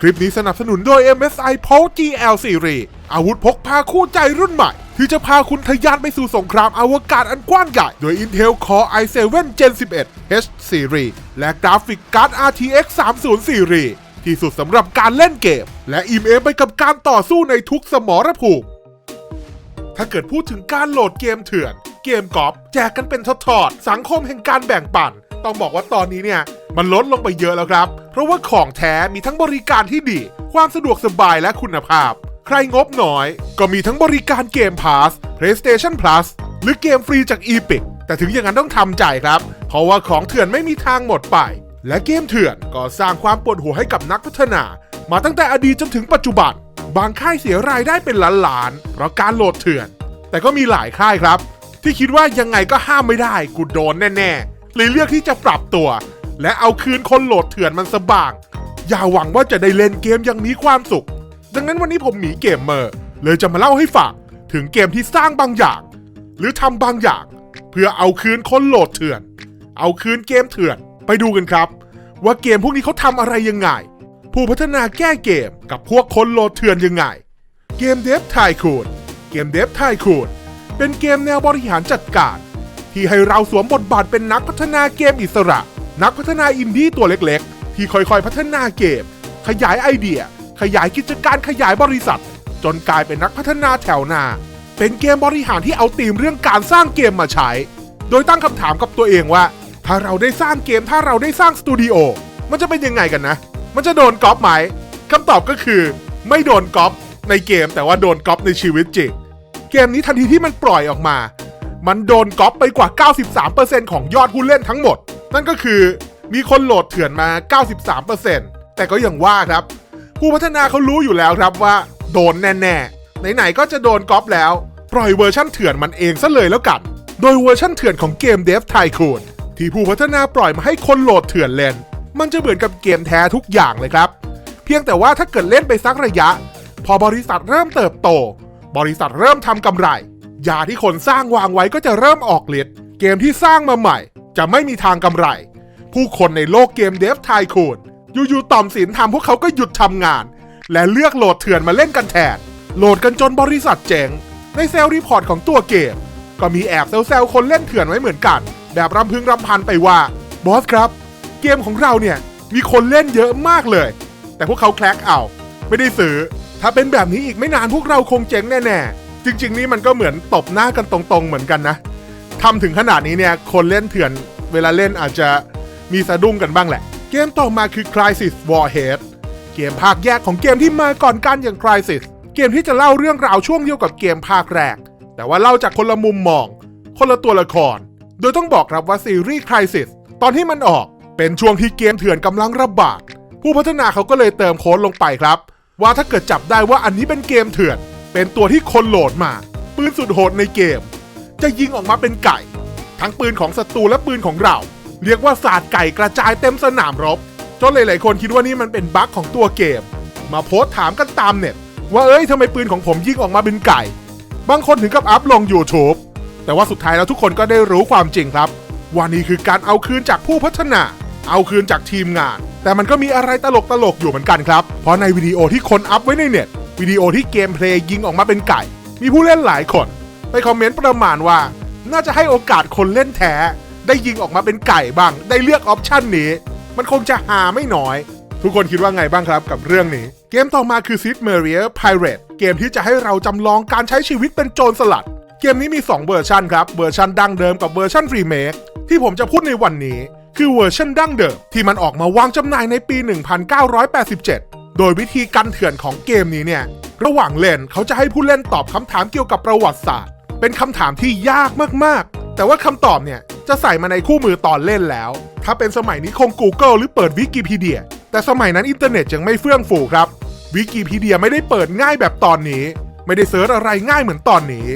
คลิปนี้สนับสนุนโดย MSI Pulse GL Series อาวุธพกพาคู่ใจรุ่นใหม่ ที่จะพาคุณทะยานไปสู่สงครามอวกาศอันกว้างใหญ่ โดย Intel Core i7 Gen 11 H Series และกราฟิกการ์ด RTX 30 Series ที่สุดสำหรับการเล่นเกม และอิ่มเอมไปกับการต่อสู้ในทุกสมรภูมิ ถ้าเกิดพูดถึงการโหลดเกมเถื่อน เกมกอล์ฟแจกกันเป็นทอดๆสังคมแห่งการแบ่งปัน ต้องบอกว่าตอนนี้เนี่ย มันลดลงไปเยอะแล้วครับ เพราะว่าของแท้มีทั้งบริการที่ดี ความสะดวกสบายและคุณภาพ ใครงบน้อย ก็มีทั้งบริการเกม Pass PlayStation Plus หรือเกมฟรีจาก Epic แต่ถึงอย่างนั้นต้องทำใจครับ เพราะว่าของเถื่อนไม่มีทางหมดไป และเกมเถื่อนก็สร้างความปวดหัวให้กับนักพัฒนา มาตั้งแต่อดีตจนถึงปัจจุบัน บางค่ายเสียรายได้เป็นล้านๆเพราะการโหลดเถื่อน แต่ก็มีหลายค่ายครับ ที่คิดว่ายังไงก็ห้ามไม่ได้กูโดนแน่ๆเลยเลือกที่จะปรับตัว และเอาคืนคนโหลดเถื่อนมันสบาง อย่าหวังว่าจะได้เล่นเกมอย่างมีความสุข ดังนั้นวันนี้ผมหมีเกมเมอร์เลยจะมาเล่าให้ฟังถึงเกมที่สร้างบางอย่าง หรือทำบางอย่าง เพื่อเอาคืนคนโหลดเถื่อน เอาคืนเกมเถื่อน ไปดูกันครับ ว่าเกมพวกนี้เขาทำอะไรยังไง ผู้พัฒนาแก้เกมกับพวกคนโหลดเถื่อนยังไง เกมเดฟไทคูนเกมเดฟไทคูนเป็นเกมแนวบริหารจัดการ ที่ให้เราสวมบทบาทเป็นนักพัฒนาเกมอิสระ นักพัฒนาอินดี้ตัวเล็กๆ ที่ค่อยๆ พัฒนาเกม ขยายไอเดีย ขยายกิจการขยายบริษัท จนกลายเป็นนักพัฒนาแถวหน้า เป็นเกมบริหารที่เอาธีมเรื่องการสร้างเกมมาใช้ โดยตั้งคำถามกับตัวเองว่า ถ้าเราได้สร้างเกมถ้าเราได้สร้างสตูดิโอมันจะเป็นยังไงกันนะ มันจะโดนก๊อปไหมคำตอบก็คือ ไม่โดนก๊อปในเกมแต่ว่าโดนก๊อปในชีวิตจริงเกมนี้ทันทีที่มันปล่อยออกมา มันโดนก๊อปไปกว่า 93%ของยอดผู้เล่นทั้งหมด นั่นก็คือมีคนโหลดเถื่อนมา 93%แต่ก็ยังว่าครับ ผู้พัฒนาเขารู้อยู่แล้วครับว่า โดนแน่ๆ ไหนๆก็จะโดนก๊อปแล้ว ปล่อยเวอร์ชั่นเถื่อนมันเองซะเลยแล้วกัน โดยเวอร์ชั่นเถื่อนของเกม Dev Tycoon ที่ผู้พัฒนาปล่อยมาให้คนโหลดเถื่อนเล่น มันจะเหมือนกับเกมแท้ทุกอย่างเลยครับ เพียงแต่ว่าถ้าเกิดเล่นไปสักระยะ พอบริษัทเริ่มเติบโต บริษัทเริ่มทำกำไรยาที่คนสร้างวางไว้ก็จะเริ่มออกฤทธิ์เกมที่สร้างมาใหม่ จะไม่มีทางกำไร ผู้คนในโลกเกมเดฟไทคูนอยู่ๆต่อมสินทำพวกเขาก็หยุดทำงาน และเลือกโหลดเถื่อนมาเล่นกันแทน โหลดกันจนบริษัทเจ๊งในเซลล์รีพอร์ตของตัวเกม ก็มีแอบเซลล์คนเล่นเถื่อนไว้เหมือนกัน แบบรำพึงรำพันไปว่าบอสครับ เกมของเราเนี่ยมีคนเล่นเยอะมากเลย แต่พวกเขาแคลกเอา ไม่ได้ซื้อ ถ้าเป็นแบบนี้อีกไม่นานพวกเราคงเจ๊งแน่ๆจริง ๆ นี่มันก็เหมือนตบหน้ากันตรงๆเหมือนกันนะ ทำถึงขนาดนี้เนี่ย คนเล่นเถื่อนเวลาเล่นอาจจะมีสะดุ้งกันบ้างแหละ เกมต่อมาคือ Crisis Warhead เกมภาคแยกของเกมที่มาก่อนกันอย่าง Crisis เกมที่จะเล่าเรื่องราวช่วงเดียวกับเกมภาคแรก แต่ว่าเล่าจากคนละมุมมอง คนละตัวละคร โดยต้องบอกครับว่าซีรีส์ Crisis ตอนที่มันออกเป็นช่วงที่เกมเถื่อนกำลังระบาด ผู้พัฒนาเขาก็เลยเติมโค้ดลงไปครับ ว่าถ้าเกิดจับได้ว่าอันนี้เป็นเกมเถื่อน เป็นตัวที่คนโหลดมา ปืนสุดโหดในเกม จะยิงออกมาเป็นไก่ ทั้งปืนของศัตรูและปืนของเรา เรียกว่าสาดไก่กระจายเต็มสนามรบ จนหลาย ๆ คนคิดว่านี่มันเป็นบั๊กของตัวเกม มาโพสต์ถามกันตามเน็ต ว่าเอ้ยทำไมปืนของผมยิงออกมาเป็นไก่ บางคนถึงกับอัพลง YouTube แต่ว่าสุดท้ายแล้วทุกคนก็ได้รู้ความจริงครับ ว่านี่คือการเอาคืนจากผู้พัฒนา เอาคืนจากทีมงาน แต่มันก็มีอะไรตลกตลกๆอยู่เหมือนกันครับ เพราะในวิดีโอที่คนอัพไว้ในเน็ตวิดีโอที่เกมเพลย์ยิงออกมาเป็นไก่ มีผู้เล่นหลายคน ไปคอมเมนต์ประมาณว่า น่าจะให้โอกาสคนเล่นแท้ ได้ยิงออกมาเป็นไก่บ้าง ได้เลือกออปชันนี้ มันคงจะหาไม่น้อย ทุกคนคิดว่าไงบ้างครับกับเรื่องนี้ เกมต่อมาคือ Sid Meier Pirate เกมที่จะให้เราจำลองการใช้ชีวิตเป็นโจรสลัด เกมนี้มี 2 เวอร์ชันครับ เวอร์ชันดั้งเดิมกับเวอร์ชันรีเมคที่ผมจะพูดในวันนี้ คือเวอร์ชันดั้งเดิมที่มันออกมาวางจำหน่ายในปี 1987 โดยวิธีการเถื่อนของเกมนี้เนี่ย ระหว่างเล่นเขาจะให้ผู้เล่นตอบคำถามเกี่ยวกับประวัติศาสตร์ เป็นคำถามที่ยากมากๆ แต่ว่าคำตอบเนี่ยจะใส่มาในคู่มือตอนเล่นแล้ว ถ้าเป็นสมัยนี้คง Google หรือเปิดวิกิพีเดีย แต่สมัยนั้นอินเทอร์เน็ตยังไม่เฟื่องฟูครับ วิกิพีเดียไม่ได้เปิดง่ายแบบตอนนี้ ไม่ได้เซิร์ชอะไรง่ายเหมือนตอนนี้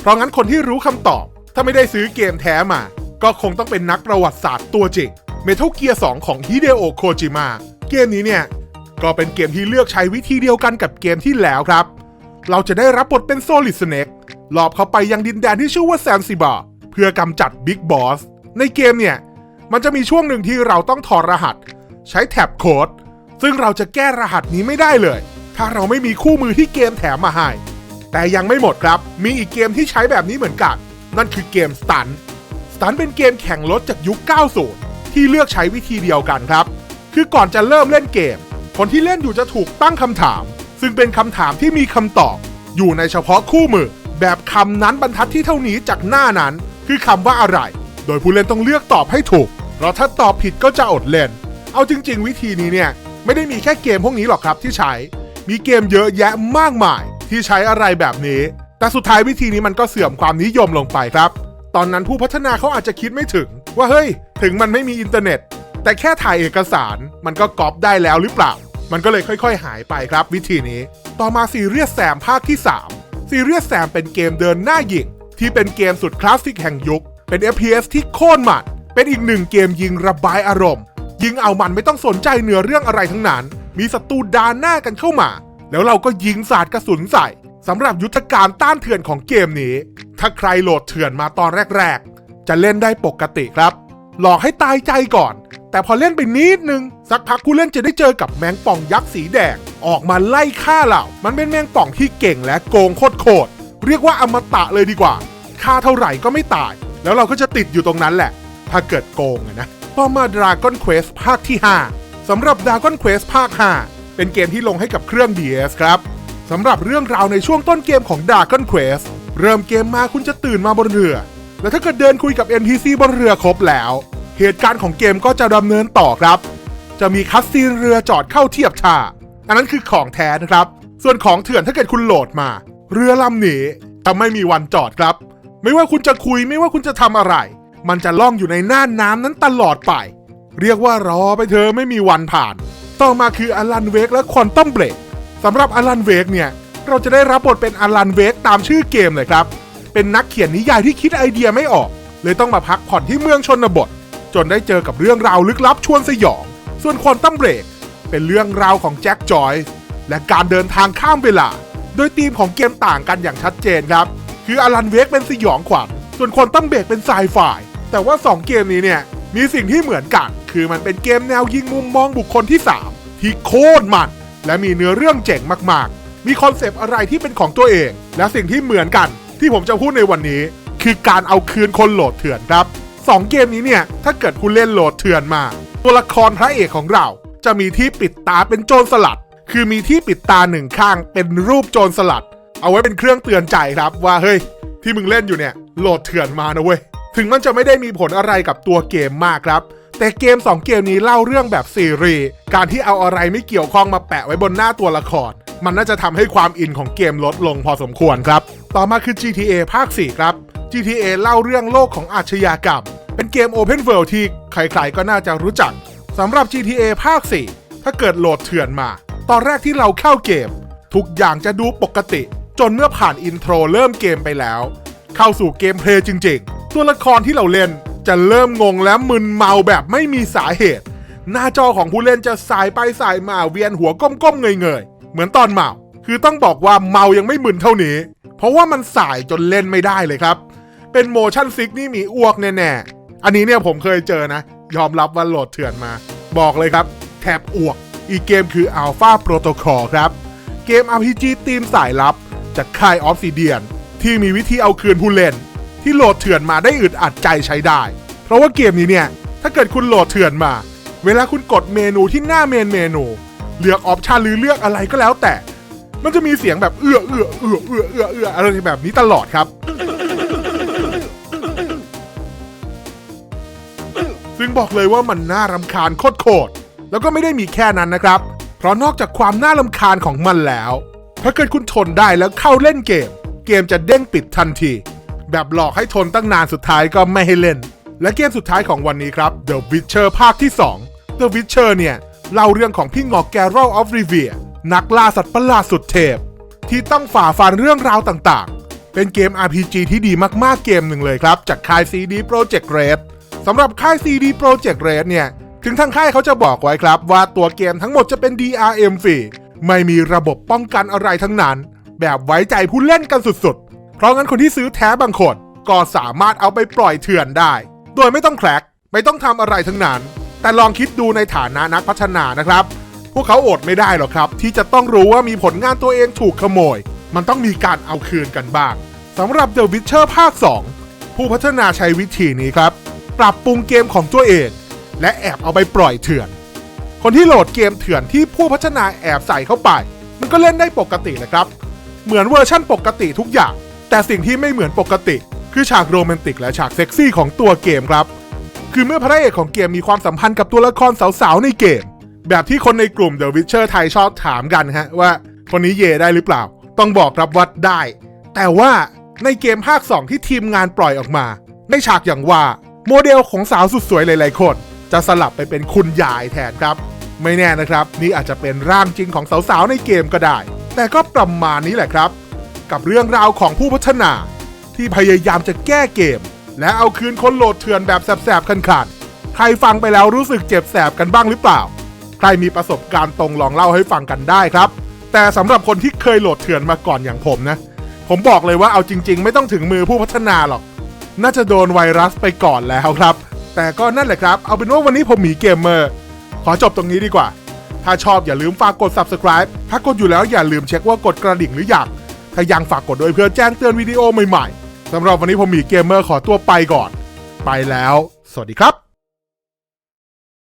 เพราะงั้นคนที่รู้คำตอบ ถ้าไม่ได้ซื้อเกมแท้มา ก็คงต้องเป็นนักประวัติศาสตร์ตัวจริง Metal Gear 2 ของฮิเดโอะโคจิมะ เกมนี้เนี่ย ก็เป็นเกมที่เลือกใช้วิธีเดียวกันกับเกมที่แล้วครับ เราจะได้รับบทเป็นโซลิดสเน็กหลอบเข้าไปยังดินแดนที่ชื่อว่าแซนซิบาเพื่อกำจัดบิ๊กบอสในเกมเนี่ย มันจะมีช่วงหนึ่งที่เราต้องถอดรหัส ใช้แท็บโค้ดซึ่งเราจะแก้รหัสนี้ไม่ได้เลย ถ้าเราไม่มีคู่มือที่เกมแถมมาให้แต่ยังไม่หมดครับ มีอีกเกมที่ใช้แบบนี้เหมือนกัน นั่นคือเกมสตันสตันเป็นเกมแข่งรถจากยุค 90 ที่เลือกใช้วิธีเดียวกันครับ คือก่อนจะเริ่มเล่นเกม คนที่เล่นอยู่จะถูกตั้งคำถาม ซึ่งเป็นคำถามที่มีคำตอบ อยู่ในเฉพาะคู่มือ แบบคำนั้นบรรทัดที่เท่านี้จากหน้านั้น คือคำว่าอะไร โดยผู้เล่นต้องเลือกตอบให้ถูก เพราะถ้าตอบผิดก็จะอดเล่น เอาจริง ๆ วิธีนี้เนี่ยไม่ได้มีแค่เกมพวกนี้หรอกครับที่ใช้ มีเกมเยอะแยะมากมาย ที่ใช้อะไรแบบนี้ แต่สุดท้ายวิธีนี้มันก็เสื่อมความนิยมลงไปครับ ตอนนั้นผู้พัฒนาเขาอาจจะคิดไม่ถึง ว่าเฮ้ย ถึงมันไม่มีอินเทอร์เน็ต แต่แค่ถ่ายเอกสารมันก็ก๊อปได้แล้วหรือเปล่า มันก็เลยค่อยๆ หายไปครับวิธีนี้ ต่อมาซีเรียสแซมภาคที่3ซีเรียสแซมเป็นเกมเดินหน้ายิงที่เป็นเกมสุดคลาสสิกแห่งยุค เป็น FPS ที่โคตรหมันเป็นอีกหนึ่งเกมยิงระบายอารมณ์ ยิงเอามันไม่ต้องสนใจเนื้อเรื่องอะไรทั้งนั้น มีศัตรูดานหน้ากันเข้ามา แล้วเราก็ยิงสาดกระสุนใส่สำหรับยุทธการต้านเถื่อนของเกมนี้ ถ้าใครโหลดเถื่อนมาตอนแรกๆ จะเล่นได้ปกติครับ หลอกให้ตายใจก่อน แต่พอเล่นไปนิดนึง สักพักผู้เล่นจะได้เจอกับแมงป่องยักษ์สีแดง ออกมาไล่ฆ่าเรามันเป็นแมงป่องที่เก่งและโกงโคตรเรียกว่าอมตะเลยดีกว่าฆ่าเท่าไหร่ก็ไม่ตาย แล้วเราก็จะติดอยู่ตรงนั้นแหละ ถ้าเกิดโกงนะต่อมา Dragon Quest ภาคที่ 5 สำหรับ Dragon Quest ภาค 5 เป็นเกมที่ลงให้กับเครื่อง DS ครับสำหรับเรื่องราวในช่วงต้นเกมของ Dragon Quest เริ่มเกมมาคุณจะตื่นมาบนเรือ แล้วถ้าเกิดเดินคุยกับ NPC บนเรือครบแล้ว เหตุการณ์ของเกมก็จะดำเนินต่อครับ จะมีคัสซีนเรือจอดเข้าเทียบท่า อันนั้นคือของแท้นะครับ ส่วนของเถื่อนถ้าเกิดคุณโหลดมา เรือลำนี้จะไม่มีวันจอดครับ ไม่ว่าคุณจะคุยไม่ว่าคุณจะทำอะไร มันจะล่องอยู่ในน่านน้ำนั้นตลอดไป เรียกว่ารอไปเธอไม่มีวันผ่าน ต่อมาคืออลันเวกและควอนตัมเบรกสำหรับอลันเวกเนี่ยเราจะได้รับบทเป็นอลันเวกตามชื่อเกมเลยครับ เป็นนักเขียนนิยายที่คิดไอเดียไม่ออก เลยต้องมาพักผ่อนที่เมืองชนบท จนได้เจอกับเรื่องราวลึกลับชวนสยอง ส่วนควอนตัมเบรกเป็นเรื่องราวของแจ็คจอยส์และการเดินทางข้ามเวลา โดยธีมของเกมต่างกันอย่างชัดเจนครับ คืออลันเวกเป็นสยองขวัญส่วนควอนตัมเบรกเป็นไซไฟแต่ว่า 2 เกมนี้เนี่ยมีสิ่งที่เหมือนกัน คือมันเป็นเกมแนวยิงมุมมองบุคคลที่ 3 ที่โคตรมัน และมีเนื้อเรื่องเจ๋งมากๆ มีคอนเซปต์อะไรที่เป็นของตัวเอง และสิ่งที่เหมือนกันที่ผมจะพูดในวันนี้ คือการเอาคืนคนโหลดเถื่อนครับ 2 เกมนี้เนี่ย ถ้าเกิดคุณเล่นโหลดเถื่อนมา ตัวละครพระเอกของเรา จะมีที่ปิดตาเป็นโจรสลัด คือมีที่ปิดตาหนึ่งข้างเป็นรูปโจรสลัด เอาไว้เป็นเครื่องเตือนใจครับว่าเฮ้ย ที่มึงเล่นอยู่เนี่ยโหลดเถื่อนมานะเว้ยถึงมันจะไม่ได้มีผลอะไรกับตัวเกมมากครับ แต่เกม 2 เกมนี้เล่าเรื่องแบบซีรีส์การที่เอาอะไรไม่เกี่ยวข้องมาแปะไว้บนหน้าตัวละคร มันน่าจะทำให้ความอินของเกมลดลงพอสมควรครับ ต่อมาคือ GTA ภาค 4 ครับ GTA เล่าเรื่องโลกของอาชญากรรม เป็นเกม Open World ที่ใครๆก็น่าจะรู้จักสำหรับ GTA ภาค 4 ถ้าเกิดโหลดเถื่อนมา ตอนแรกที่เราเข้าเกม ทุกอย่างจะดูปกติ จนเมื่อผ่านอินโทรเริ่มเกมไปแล้ว เข้าสู่เกมเพลย์จริงๆ ตัวละครที่เราเล่นจะเริ่มงงและมึนเมาแบบไม่มีสาเหตุ หน้าจอของผู้เล่นจะสายไปสายมาเวียนหัวก้มๆเงยๆ เหมือนตอนเมา คือต้องบอกว่าเมายังไม่มึนเท่านี้ เพราะว่ามันสายจนเล่นไม่ได้เลยครับ เป็นโมชั่นซิกนี่มีอ้วกแน่ๆ อันนี้เนี่ยผมเคยเจอนะ ยอมรับว่าโหลดเถื่อนมา บอกเลยครับแทบอวก อีกเกมคือ Alpha Protocol ครับ เกม RPG ทีมสายลับ จากค่าย Obsidian ที่มีวิธีเอาคืนผู้เล่น ที่โหลดเถื่อนมาได้อึดอัดใจใช้ได้ เพราะว่าเกมนี้เนี่ย ถ้าเกิดคุณโหลดเถื่อนมา เวลาคุณกดเมนูที่หน้าเมนเมนู เลือกออปชันหรือเลือกอะไรก็แล้วแต่ มันจะมีเสียงแบบเอื้อเอื้อเอื้อเอื้อเอื้อเอื้ออะไรแบบนี้ตลอดครับ บอกเลยว่ามันน่ารำคาญโคตรๆแล้วก็ไม่ได้มีแค่นั้นนะครับ เพราะนอกจากความน่ารำคาญของมันแล้ว ถ้าเกิดคุณทนได้แล้วเข้าเล่นเกม เกมจะเด้งปิดทันที แบบหลอกให้ทนตั้งนานสุดท้ายก็ไม่ให้เล่น และเกมสุดท้ายของวันนี้ครับ The Witcher ภาคที่ 2 The Witcher เนี่ยเล่าเรื่องของพี่งอกแกร l of Rivia นักล่าสัตว์ประหลาดสุดเทพ ที่ต้องฝ่าฟันเรื่องราวต่างๆ เป็นเกม RPG ที่ดีมากๆเกมหนึ่งเลยครับ จากค่าย CD Projekt Red สำหรับค่าย CD Projekt Red เนี่ย ถึงทางค่ายเขาจะบอกไว้ครับ ว่าตัวเกมทั้งหมดจะเป็น DRM ฟรีไม่มีระบบป้องกันอะไรทั้งนั้น แบบไว้ใจผู้เล่นกันสุดๆ เพราะงั้นคนที่ซื้อแท้บางคนก็สามารถเอาไปปล่อยเถื่อนได้ โดยไม่ต้องแคลกไม่ต้องทำอะไรทั้งนั้น แต่ลองคิดดูในฐานะนักพัฒนานะครับ พวกเขาอดไม่ได้หรอกครับ ที่จะต้องรู้ว่ามีผลงานตัวเองถูกขโมย มันต้องมีการเอาคืนกันบ้างสำหรับ The Witcher ภาค 2 ผู้พัฒนาใช้วิธีนี้ครับ ปรับปรุงเกมของตัวเอง และแอบเอาไปปล่อยเถื่อน คนที่โหลดเกมเถื่อนที่ผู้พัฒนาแอบใส่เข้าไป มันก็เล่นได้ปกติแหละครับ เหมือนเวอร์ชั่นปกติทุกอย่าง แต่สิ่งที่ไม่เหมือนปกติ คือฉากโรแมนติกและฉากเซ็กซี่ของตัวเกมครับ คือเมื่อพระเอกของเกมมีความสัมพันธ์กับตัวละครสาวๆในเกม แบบที่คนในกลุ่ม The Witcher ไทยชอบถามกันฮะว่าคนนี้เยได้หรือเปล่า ต้องบอกครับว่าได้ แต่ว่าในเกมภาค 2 ที่ทีมงานปล่อยออกมา ในฉากอย่างว่า โมเดลของสาวสุดสวยหลายๆคน จะสลับไปเป็นคุณยายแทนครับ ไม่แน่นะครับ นี่อาจจะเป็นร่างจริงของสาวๆในเกมก็ได้ แต่ก็ประมาณนี้แหละครับ กับเรื่องราวของผู้พัฒนา ที่พยายามจะแก้เกม และเอาคืนคนโหลดเถื่อนแบบแสบๆคันๆใครฟังไปแล้วรู้สึกเจ็บแสบกันบ้างหรือเปล่า ใครมีประสบการณ์ตรงลองเล่าให้ฟังกันได้ครับ แต่สำหรับคนที่เคยโหลดเถื่อนมาก่อนอย่างผมนะ ผมบอกเลยว่าเอาจริง ๆ ไม่ต้องถึงมือผู้พัฒนาหรอก น่าจะโดนไวรัสไปก่อนแล้วครับ แต่ก็นั่นแหละครับ เอาเป็นว่าวันนี้ผมหมีเกมเมอร์ ขอจบตรงนี้ดีกว่า ถ้าชอบอย่าลืมฝากกด subscribe ถ้ากดอยู่แล้วอย่าลืมเช็คว่ากดกระดิ่งหรือยัง ถ้ายังฝากกดด้วยเพื่อแจ้งเตือนวิดีโอใหม่ๆสำหรับวันนี้ผมหมีเกมเมอร์ขอตัวไปก่อน ไปแล้ว สวัสดีครับ